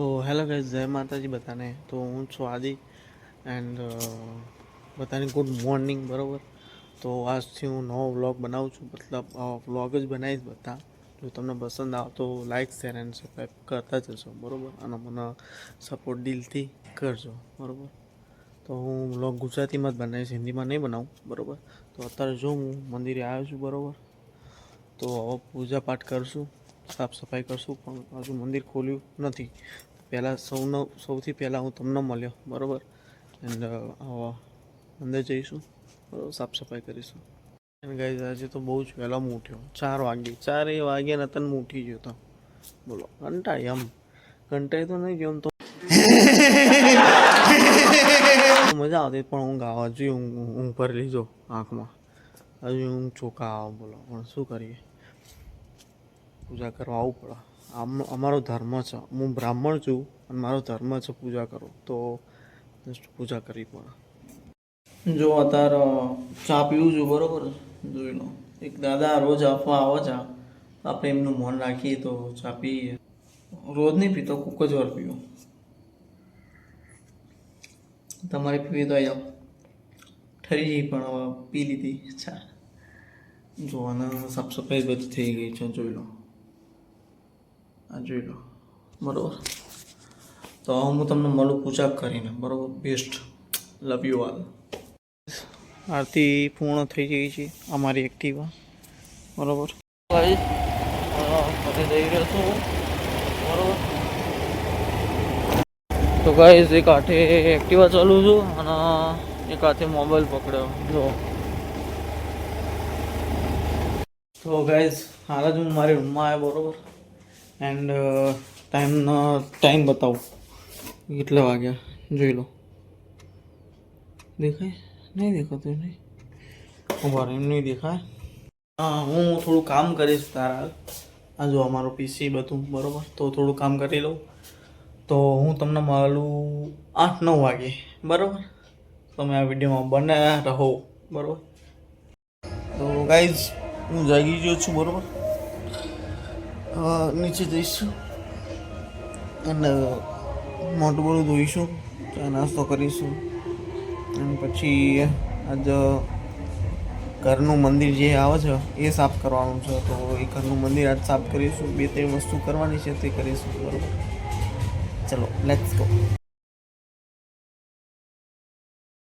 તો hello guys જય માતાજી બધાને. તો હું છું આદિ એન્ડ બધાને ગુડ મોર્નિંગ બરાબર? તો આજથી હું નવો વ્લોગ બનાવું છું. મતલબ વ્લોગ જ બનાવીશ બધા. જો તમને પસંદ આવે તો લાઈક શેર એન્ડ સબસ્ક્રાઈબ કરતા જશો, બરાબર? અને મને સપોર્ટ દિલથી કરજો, બરાબર? તો હું વ્લોગ ગુજરાતીમાં જ બનાવીશ, હિન્દીમાં નહીં બનાવું, બરાબર? તો અત્યારે જો હું મંદિરે આવ્યો છું, બરાબર? તો હવે પૂજા પાઠ કરશું. સાફ સફાઈ કરશું પણ હજુ મંદિર ખોલ્યું નથી. પહેલાં સૌનો સૌથી પહેલાં હું તમને મળ્યો બરાબર? એન્ડ અંદર જઈશું બરાબર સાફ સફાઈ કરીશું. એન્ડ ગાઈઝ આજે તો બહુ જ વહેલા હું ઉઠ્યો. ચાર વાગે ચાર એ વાગ્યા તને હું ઉઠી ગયો તો. બોલો કંટાળી આમ કંટાળી તો નહીં ગયો તો. મજા આવતી પણ ઊંઘ આવે હજુ ઊંઘ ઊંઘ ભરી લીધો આંખમાં. હજુ ઊંઘ ચોખા આવો બોલો પણ શું કરીએ? પૂજા કરવા આવવું પડે. આમ અમારો ધર્મ છે. હું બ્રાહ્મણ છું અને મારો ધર્મ છે પૂજા કરો તો જસ્ટ પૂજા કરવી પડે. જો અત્યારે ચા પીવું છું, બરોબર? જોઈ લો. એક દાદા રોજ આપવા આવે ચા આપણે એમનું મન રાખીએ તો ચા પીએ. રોજ નહીં પીતો, કોક જ વાર પીવું. તમારે પીવી તો આવી ઠરી ગઈ પણ પી લીધી ચા. જો અને સાફ સફાઈ બધી થઈ ગઈ છે, જોઈ લો. આ જોઈ લો. બરાબર. તો હું તમને મળું પૂજા કરીને. બરાબર? બેસ્ટ લવ યુ ઓલ આરતી પૂર્ણ થઈ ગઈ છે. અમારી એક્ટિવા બરાબર? ઘરે જઈ રહ્યો છું બરાબર? તો ગાઈઝ એક હાથે એક્ટિવા ચાલુ છું અને એક હાથે મોબાઈલ પકડ્યો. જો. તો ગાઈઝ હાલ જ હું મારી રૂમમાં આવ્યો બરોબર? એન્ડ ટાઈમનો ટાઈમ બતાવું. કેટલા વાગ્યા? જોઈ લો. દેખાય? નહીં દેખાતું નહીં? ઊભા એમ નહીં દેખાય? હા, હું થોડું કામ કરીશ તારા. આ જો અમારું પીસી બધું, બરાબર? તો થોડું કામ કરી લઉં. તો હું તમને મળું આઠ નવ વાગે, બરાબર? તમે આ વિડીયોમાં બન્યા રહો, બરાબર? તો ગાઈઝ હું જાગી ગયો છું, બરોબર? નીચે જઈશું. અને મોટું બધું ધોઈશું, ચા નાસ્તો કરીશું. અને પછી આજ ઘરનું મંદિર જે આવે છે, એ સાફ કરવાનું છે. તો એ ઘરનું મંદિર આજ સાફ કરીશું. બે ત્રણ વસ્તુ કરવાની છે, તે કરીશું. બરોબર. ચલો લેટ્સ ગો